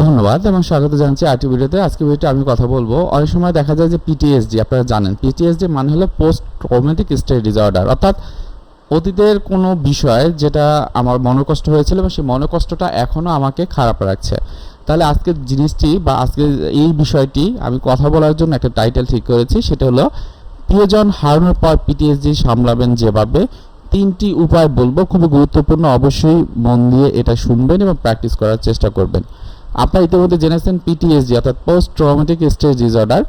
ধন্যবাদ এবং স্বাগত জানাচ্ছি আরটি ভিডিওতে। আজকে ভিডিওতে আমি কথা বলব। অনেক সময় দেখা যায় যে পিটিএসডি আপনারা জানেন। পিটিএসডি মানে হলো পোস্ট ট্রমেটিক স্ট্রেস ডিসঅর্ডার অর্থাৎ অতীতের কোনো বিষয় যেটা আমার মনোকষ্ট হয়েছিল এবং সেই মনোকষ্টটা এখনও আমাকে খারাপ রাখছে। তাহলে আজকের জিনিসটি বা আজকে এই বিষয়টি আমি কথা বলার জন্য একটা টাইটেল ঠিক করেছি। সেটা হলো, প্রিয়জন হারানোর পর পিটিএসডি সামলাবেন যেভাবে। তিনটি উপায় বলব। খুবই গুরুত্বপূর্ণ। অবশ্যই মন দিয়ে এটা শুনবেন এবং প্র্যাকটিস করার চেষ্টা করবেন। আপনারা ইতিমধ্যে জেনেছেন পিটিএসডি অর্থাৎ পোস্ট ট্রমেটিক স্ট্রেস ডিসঅর্ডার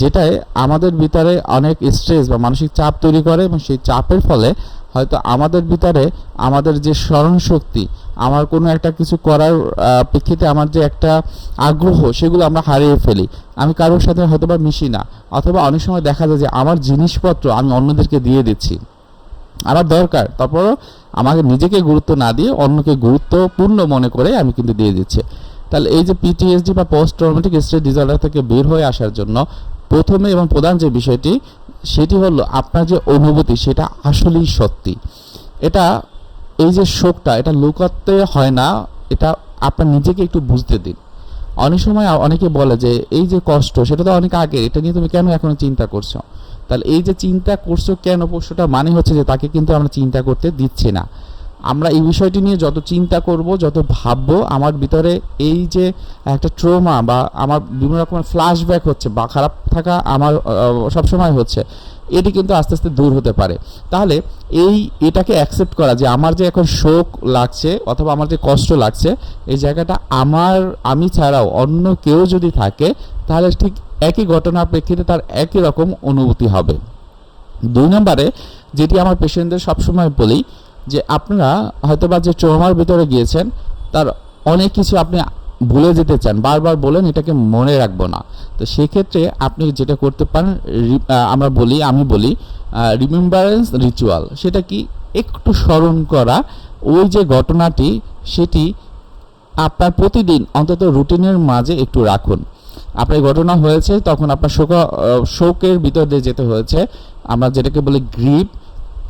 যেটায় আমাদের ভিতরে অনেক স্ট্রেস বা মানসিক চাপ তৈরি করে এবং সেই চাপের ফলে হয়তো আমাদের ভিতরে আমাদের যে স্মরণ শক্তি আমার কোনো একটা কিছু করার প্রেক্ষিতে আমার যে একটা আগ্রহ, সেগুলো আমরা হারিয়ে ফেলি। আমি কারোর সাথে হয়তো বা মিশি না, অথবা অনেক সময় দেখা যায় যে আমার জিনিসপত্র আমি অন্যদেরকে দিয়ে দিচ্ছি। আমার দরকার, তারপরও আমাকে নিজেকে গুরুত্ব না দিয়ে অন্যকে গুরুত্বপূর্ণ মনে করে আমি কিন্তু দিয়ে দিচ্ছি। তাহলে এই যে পিটিএসডি বা পোস্ট ট্রমেটিক স্ট্রেস ডিসঅর্ডার থেকে বের হয়ে আসার জন্য প্রথমে এবং প্রধান যে বিষয়টি, সেটি হলো আপনার যে অনুভূতি, সেটা আসলেই সত্যি। এটা, এই যে শোকটা, এটা লুকাতে হয় না, এটা আপনার নিজেকে একটু বুঝতে দিন। অনেক সময় অনেকে বলে যে, এই যে কষ্ট, সেটা তো অনেক আগে, এটা নিয়ে তুমি কেন এখনও চিন্তা করছ? তাহলে এই যে চিন্তা করছ কেন প্রশ্নটা মানে হচ্ছে যে তাকে কিন্তু আমরা চিন্তা করতে দিচ্ছি না। আমরা এই বিষয়টি নিয়ে যত চিন্তা করব, যত ভাববো, আমার ভিতরে এই যে একটা ট্রোমা বা আমার বিভিন্ন রকমের ফ্ল্যাশব্যাক হচ্ছে বা খারাপ থাকা আমার সব সময় হচ্ছে, এটি কিন্তু আস্তে আস্তে দূর হতে পারে। তাহলে এই, এটাকে অ্যাকসেপ্ট করা যে আমার যে এখন শোক লাগছে অথবা আমার যে কষ্ট লাগছে, এই জায়গাটা আমার, আমি ছাড়াও অন্য কেউ যদি থাকে, তাহলে ঠিক একই ঘটনার প্রেক্ষিতে তার একই রকম অনুভূতি হবে। দুই নম্বরে যেটি আমার পেশেন্টদের সবসময় বলি যে আপনারা হয়তো বা যে ট্রমার ভিতরে গিয়েছেন, তার অনেক কিছু আপনি ভুলে যেতে চান, বারবার বলেন এটাকে মনে রাখব না। তো সেক্ষেত্রে আপনি যেটা করতে পারেন আমরা বলি, আমি বলি রিমেম্বারেন্স রিচুয়াল সেটা কি? একটু স্মরণ করা। ওই যে ঘটনাটি, সেটি আপনার প্রতিদিন অন্তত রুটিনের মাঝে একটু রাখুন। আপনার ঘটনা হয়েছে, তখন আপনার শোক শোকের ভিতর দিয়ে যেতে হয়েছে। আমরা যেটাকে বলি গ্রিপ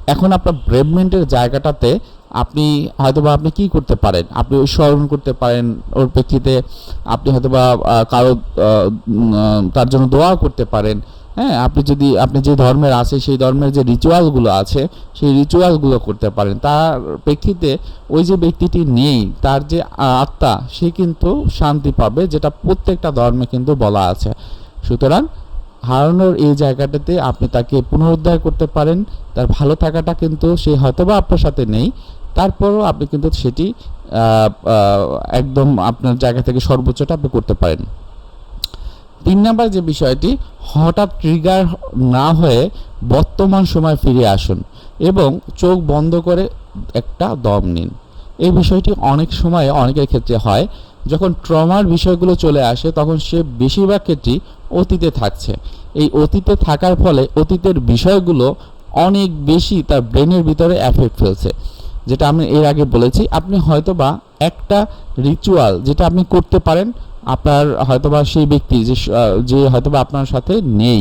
এখন আপনার ব্রেভমেন্টের জায়গাটাতে আপনি হয়তোবা আপনি কি করতে পারেন? আপনি স্মরণ করতে পারেন, ওর প্রেক্ষিতে আপনি হয়তোবা কারও তার জন্য দোয়া করতে পারেন। হ্যাঁ আপনি যদি, আপনি যে ধর্মের আছে, সেই ধর্মের যে রিচুয়ালগুলো আছে, সেই রিচুয়ালগুলো করতে পারেন। তার প্রেক্ষিতে ওই যে ব্যক্তিটি নেই, তার যে আত্মা, সে কিন্তু শান্তি পাবে, যেটা প্রত্যেকটা ধর্মে কিন্তু বলা আছে। সুতরাং হারানোর এই জায়গাটাতে আপনি তাকে পুনরুদ্ধার করতে পারেন। তার ভালো থাকাটা কিন্তু সে হয়তোবা আপনার সাথে নেই। তারপরও আপনি কিন্তু সেটি একদম আপনার জায়গা থেকে সর্বোচ্চটা আপনি করতে পারেন। তিন নাম্বার যে বিষয়টি, হঠাৎ ট্রিগার না হয়ে বর্তমান সময় ফিরে আসুন এবং চোখ বন্ধ করে একটা দম নিন। এই বিষয়টি অনেক সময় অনেকের ক্ষেত্রে হয়। যখন ট্রমার বিষয়গুলো চলে আসে, তখন সে বেশিরভাগ ক্ষেত্রেই অতীতে থাকছে। এই অতীতে থাকার ফলে অতীতের বিষয়গুলো অনেক বেশি তার ব্রেনের ভিতরে এফেক্ট ফেলছে। যেটা আমি এর আগে বলেছি, আপনি হয়তোবা একটা রিচুয়াল যেটা আপনি করতে পারেন, আপনার হয়তোবা সেই ব্যক্তি যে যে হয়তোবা আপনার সাথে নেই।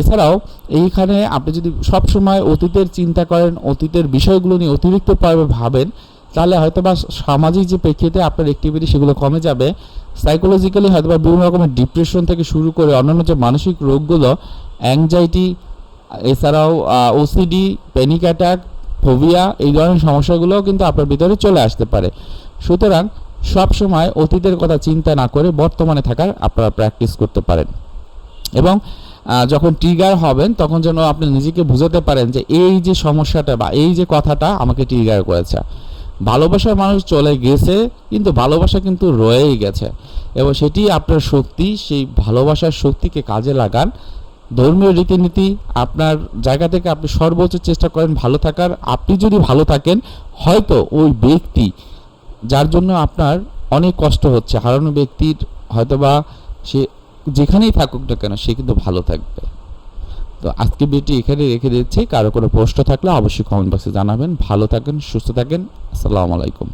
এছাড়াও এইখানে আপনি যদি সব সময় অতীতের চিন্তা করেন, অতীতের বিষয়গুলো নিয়ে অতিরিক্তভাবে ভাবেন তাহলে হয়তো বা সামাজিক যে প্রেক্ষিতে আপনার অ্যাক্টিভিটি সেগুলো কমে যাবে সাইকোলজিক্যালি হয়তোবা বিভিন্ন রকমের ডিপ্রেশন থেকে শুরু করে অন্যান্য যে মানসিক রোগগুলো অ্যাংজাইটি এছাড়াও ওসিডি প্যানিক অ্যাটাক ফোবিয়া এই ধরনের সমস্যাগুলোও কিন্তু আপনার ভিতরে চলে আসতে পারে। সুতরাং সব সময় অতীতের কথা চিন্তা না করে বর্তমানে থাকার আপনারা প্র্যাকটিস করতে পারেন। এবং যখন ট্রিগার হবেন, তখন যেন আপনি নিজেকে বুঝাতে পারেন যে এই যে সমস্যাটা বা এই যে কথাটা আমাকে ট্রিগার করেছে। ভালোবাসার মানুষ চলে গেছে, কিন্তু ভালোবাসা কিন্তু রয়েই গেছে। এবং সেটি আপনার শক্তি, সেই ভালোবাসার শক্তিকে কাজে লাগান। ধর্মীয় রীতিনীতি আপনার জায়গা থেকে আপনি সর্বোচ্চ চেষ্টা করেন ভালো থাকার। আপনি যদি ভালো থাকেন, হয়তো ওই ব্যক্তি যার জন্য আপনার অনেক কষ্ট হচ্ছে, হারানো ব্যক্তির হয়তোবা সে যেখানেই থাকুক না কেন, সে কিন্তু ভালো থাকবে। তো আজকে ভিডিওটি এখানে রেখে দিচ্ছি। কারও কোনো প্রশ্ন থাকলে অবশ্যই কমেন্ট বক্সে জানাবেন। ভালো থাকেন, সুস্থ থাকেন। আসসালামু আলাইকুম।